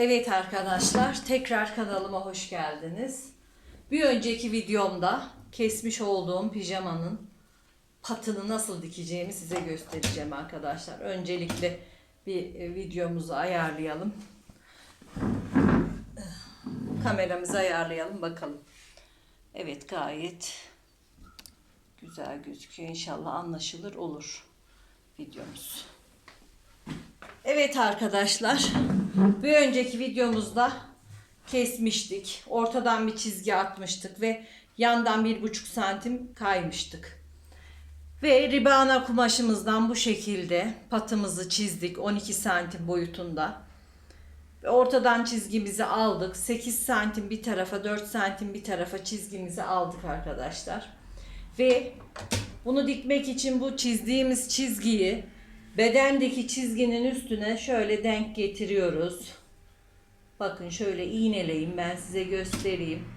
Evet arkadaşlar, tekrar kanalıma hoş geldiniz. Bir önceki videomda kesmiş olduğum pijamanın patını nasıl dikeceğimi size göstereceğim arkadaşlar. Öncelikle bir e, videomuzu ayarlayalım. Kameramızı ayarlayalım bakalım. Evet gayet güzel gözüküyor. İnşallah anlaşılır olur videomuz. Evet arkadaşlar. Bir önceki videomuzda kesmiştik. Ortadan bir çizgi atmıştık ve yandan bir buçuk santim kaymıştık. Ve ribana kumaşımızdan bu şekilde patımızı çizdik 12 santim boyutunda. Ve ortadan çizgimizi aldık. 8 santim bir tarafa 4 santim bir tarafa çizgimizi aldık arkadaşlar. Ve bunu dikmek için bu çizdiğimiz çizgiyi bedendeki çizginin üstüne şöyle denk getiriyoruz. Bakın şöyle iğneleyin ben size göstereyim.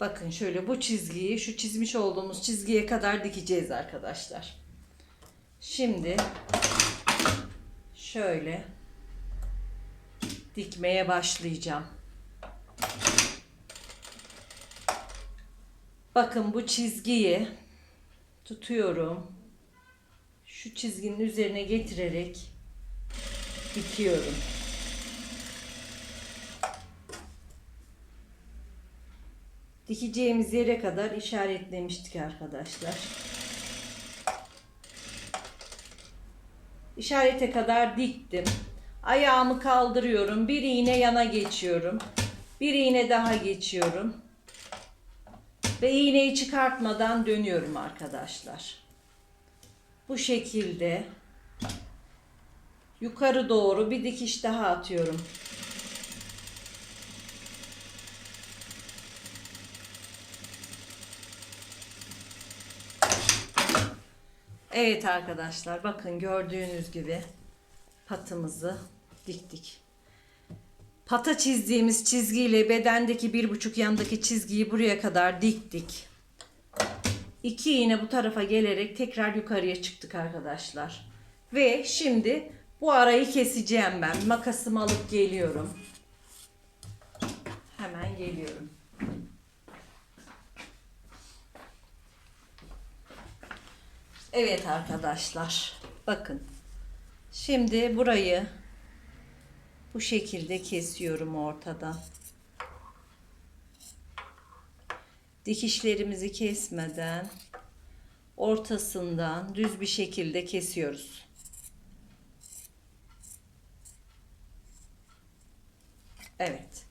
Bakın şöyle bu çizgiyi şu çizmiş olduğumuz çizgiye kadar dikeceğiz arkadaşlar. Şimdi şöyle dikmeye başlayacağım. Bakın bu çizgiyi tutuyorum. Şu çizginin üzerine getirerek dikiyorum. Dikeceğimiz yere kadar işaretlemiştik arkadaşlar. İşarete kadar diktim. Ayağımı kaldırıyorum. Bir iğne yana geçiyorum. Bir iğne daha geçiyorum. Ve iğneyi çıkartmadan dönüyorum arkadaşlar. Bu şekilde yukarı doğru bir dikiş daha atıyorum. Evet arkadaşlar bakın gördüğünüz gibi patımızı diktik. Pata çizdiğimiz çizgiyle bedendeki bir buçuk yandaki çizgiyi buraya kadar diktik. İki iğne bu tarafa gelerek tekrar yukarıya çıktık arkadaşlar. Ve şimdi bu arayı keseceğim ben. Makasımı alıp geliyorum. Hemen geliyorum. Evet arkadaşlar. Bakın. Şimdi burayı bu şekilde kesiyorum ortadan. Dikişlerimizi kesmeden ortasından düz bir şekilde kesiyoruz. Evet.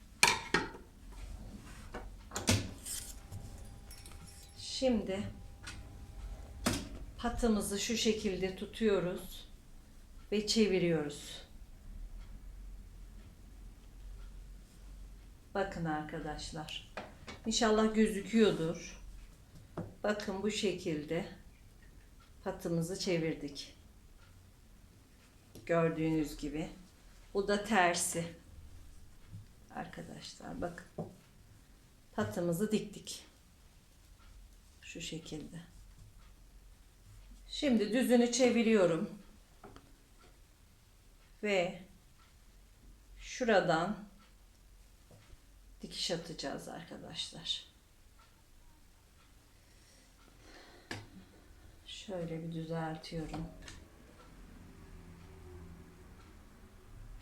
Şimdi patımızı şu şekilde tutuyoruz ve çeviriyoruz. Bakın arkadaşlar. İnşallah gözüküyordur. Bakın bu şekilde patımızı çevirdik. Gördüğünüz gibi. Bu da tersi. Arkadaşlar bakın. Patımızı diktik. Şu şekilde. Şimdi düzünü çeviriyorum. Ve şuradan dikiş atacağız arkadaşlar. Şöyle bir düzeltiyorum.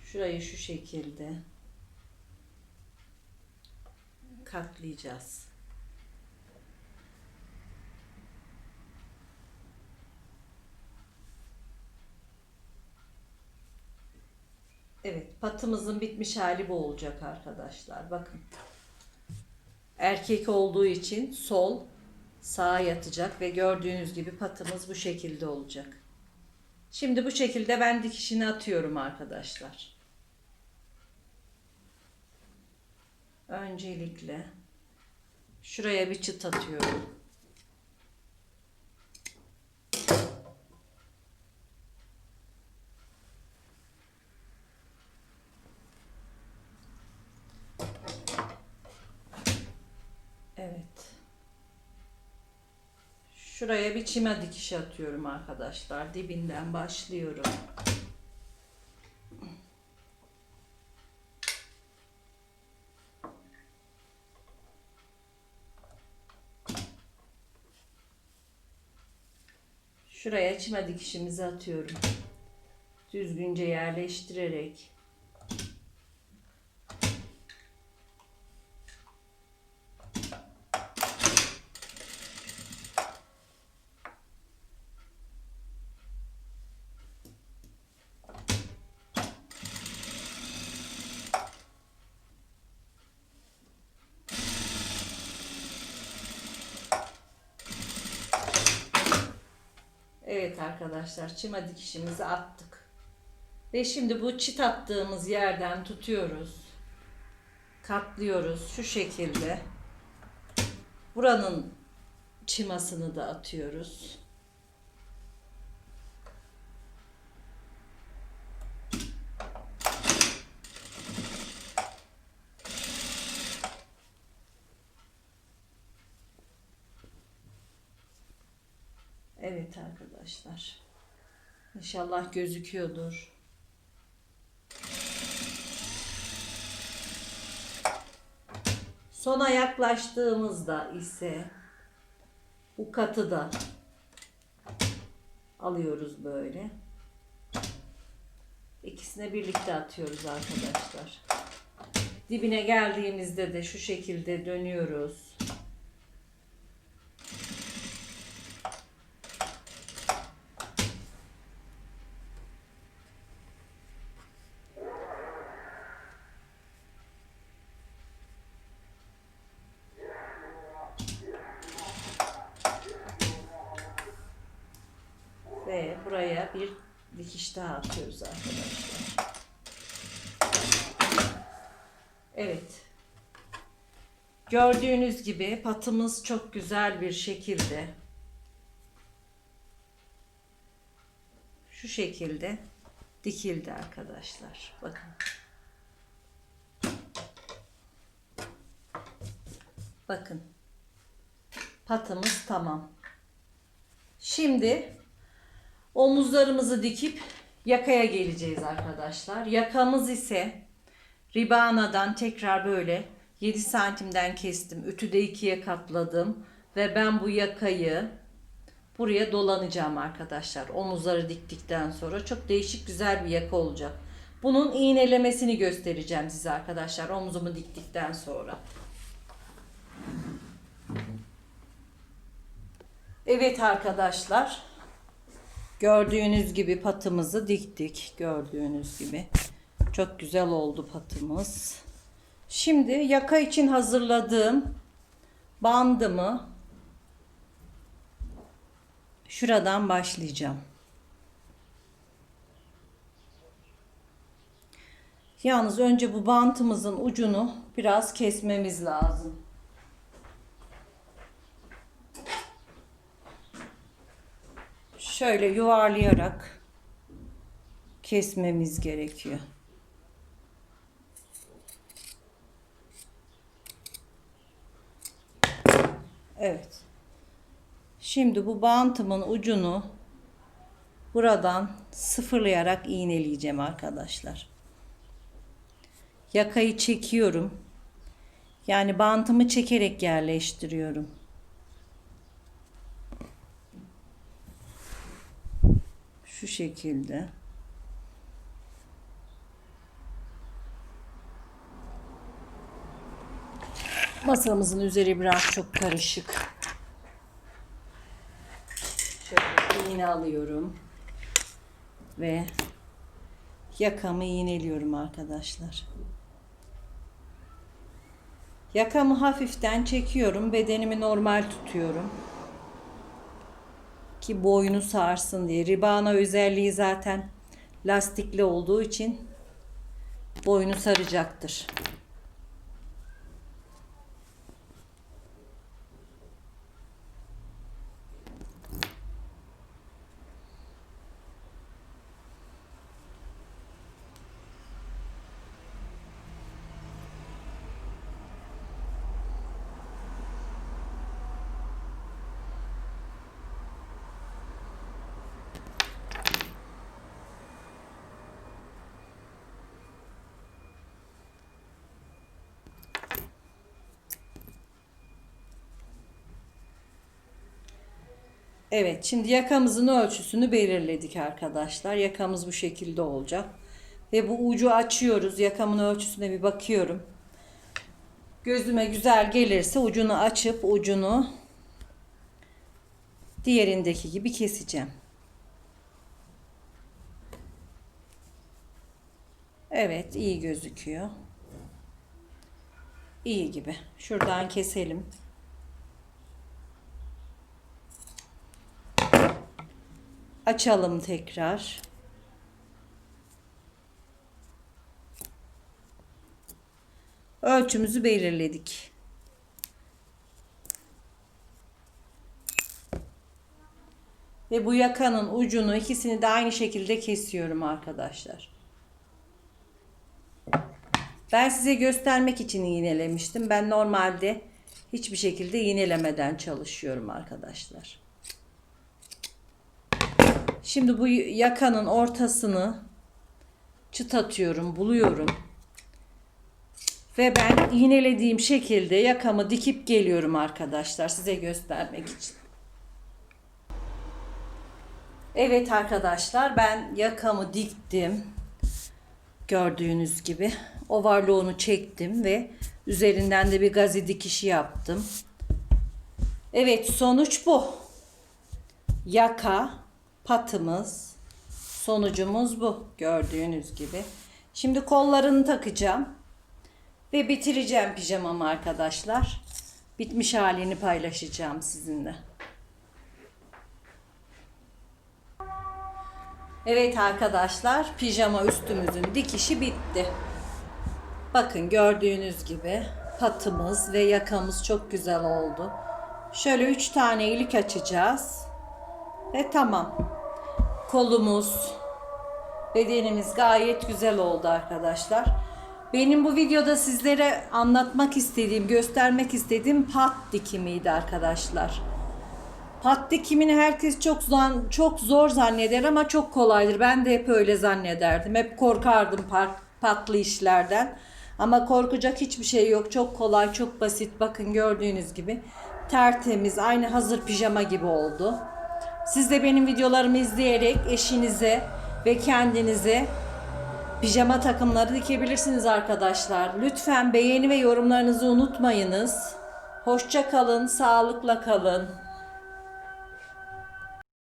Şurayı şu şekilde katlayacağız. Evet, patımızın bitmiş hali bu olacak arkadaşlar. Bakın. Erkek olduğu için sol sağa yatacak ve gördüğünüz gibi patımız bu şekilde olacak. Şimdi bu şekilde ben dikişini atıyorum arkadaşlar. Öncelikle şuraya bir çıt atıyorum. Şuraya bir çime dikiş atıyorum arkadaşlar. Dibinden başlıyorum. Şuraya çime dikişimizi atıyorum. Düzgünce yerleştirerek Evet arkadaşlar çima dikişimizi attık. Ve şimdi bu çit attığımız yerden tutuyoruz. Katlıyoruz şu şekilde. Buranın çimasını da atıyoruz. Arkadaşlar. İnşallah gözüküyordur. Sona yaklaştığımızda ise bu katı da alıyoruz böyle. İkisine birlikte atıyoruz arkadaşlar. Dibine geldiğimizde de şu şekilde dönüyoruz. Ve bir dikiş daha atıyoruz arkadaşlar. Evet. Gördüğünüz gibi patımız çok güzel bir şekilde şu şekilde dikildi arkadaşlar. Bakın. Bakın. Patımız tamam. Şimdi omuzlarımızı dikip yakaya geleceğiz arkadaşlar. Yakamız ise ribanadan tekrar böyle 7 santimden kestim. Ütüde ikiye katladım. Ve ben bu yakayı buraya dolanacağım arkadaşlar. Omuzları diktikten sonra çok değişik güzel bir yaka olacak. Bunun iğnelemesini göstereceğim size arkadaşlar. Omuzumu diktikten sonra. Evet arkadaşlar. Gördüğünüz gibi patımızı diktik. Gördüğünüz gibi. Çok güzel oldu patımız. Şimdi yaka için hazırladığım bandımı şuradan başlayacağım. Yalnız önce bu bantımızın ucunu biraz kesmemiz lazım. Şöyle yuvarlayarak kesmemiz gerekiyor. Evet. Şimdi bu bantımın ucunu buradan sıfırlayarak iğneleyeceğim arkadaşlar. Yakayı çekiyorum. Yani bantımı çekerek yerleştiriyorum. Şu şekilde. Masamızın üzeri biraz çok karışık. Şöyle iğne alıyorum. Ve yakamı iğneliyorum arkadaşlar. Yakamı hafiften çekiyorum. Bedenimi normal tutuyorum ki boynu sarsın diye. Ribana özelliği zaten lastikli olduğu için boynu saracaktır. Evet şimdi yakamızın ölçüsünü belirledik arkadaşlar. Yakamız bu şekilde olacak. Ve bu ucu açıyoruz. Yakamın ölçüsüne bir bakıyorum. Gözüme güzel gelirse ucunu açıp ucunu diğerindeki gibi keseceğim. Evet iyi gözüküyor. İyi gibi. Şuradan keselim. Açalım tekrar. Ölçümüzü belirledik. Ve bu yakanın ucunu ikisini de aynı şekilde kesiyorum arkadaşlar. Ben size göstermek için iğnelemiştim. Ben normalde hiçbir şekilde iğnelemeden çalışıyorum arkadaşlar. Şimdi bu yakanın ortasını çıt atıyorum, buluyorum. Ve ben iğnelediğim şekilde yakamı dikip geliyorum arkadaşlar size göstermek için. Evet arkadaşlar ben yakamı diktim. Gördüğünüz gibi overlock'unu çektim ve üzerinden de bir gazi dikişi yaptım. Evet sonuç bu. Yaka patımız sonucumuz bu gördüğünüz gibi. Şimdi kollarını takacağım ve bitireceğim pijamamı arkadaşlar. Bitmiş halini paylaşacağım sizinle. Evet arkadaşlar pijama üstümüzün dikişi bitti. Bakın gördüğünüz gibi patımız ve yakamız çok güzel oldu. Şöyle 3 tane ilik açacağız. Ve tamam. Kolumuz, bedenimiz gayet güzel oldu arkadaşlar. Benim bu videoda sizlere anlatmak istediğim, göstermek istediğim pat dikimiydi arkadaşlar. Pat dikimini herkes çok zan, çok zor zanneder ama çok kolaydır. Ben de hep öyle zannederdim. Hep korkardım pat, patlı işlerden. Ama korkacak hiçbir şey yok. Çok kolay, çok basit. Bakın gördüğünüz gibi tertemiz, aynı hazır pijama gibi oldu. Siz de benim videolarımı izleyerek eşinize ve kendinize pijama takımları dikebilirsiniz arkadaşlar. Lütfen beğeni ve yorumlarınızı unutmayınız. Hoşça kalın, sağlıkla kalın.